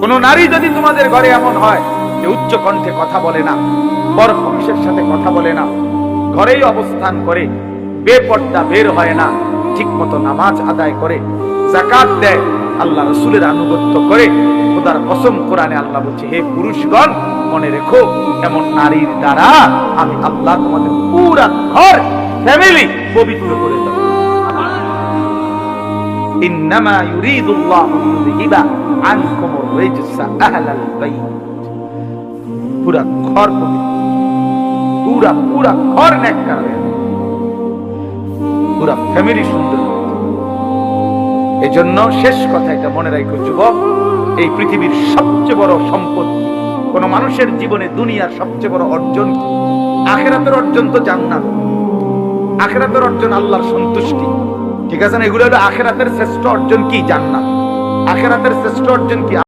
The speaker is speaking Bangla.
কোন নারী যদি তোমাদের ঘরে এমন হয় যে উচ্চ কণ্ঠে কথা বলে না বর পুরুষের সাথে কথা বলে না, ঘরেই অবস্থান করে, বেপর্দা বের হয় না ঠিক মতো নামাজ আদায় করে জাকাত দেয়, আল্লাহ রসুলের আনুগত্য করে, খোদার কসম কোরআনে আল্লাহ বলছে, হে পুরুষগণ, মনে রেখো, এমন নারীর দ্বারা আমি আল্লাহ তোমাদের পুরা ঘর ফ্যামিলি পবিত্র করে দেবো। এজন্য শেষ কথা এটা মনে রাখো, যুবক, এই পৃথিবীর সবচেয়ে বড় সম্পদ কোন মানুষের জীবনে দুনিয়ার সবচেয়ে বড় অর্জন আখেরাতের অর্জন তো জান্নাত। আখেরাতের অর্জন আল্লাহর সন্তুষ্টি। ঠিক আছে না? এগুলো হলো আখেরাতের শ্রেষ্ঠ অর্জন কি? জান্নাত। আখেরাতের শ্রেষ্ঠ অর্জন কি?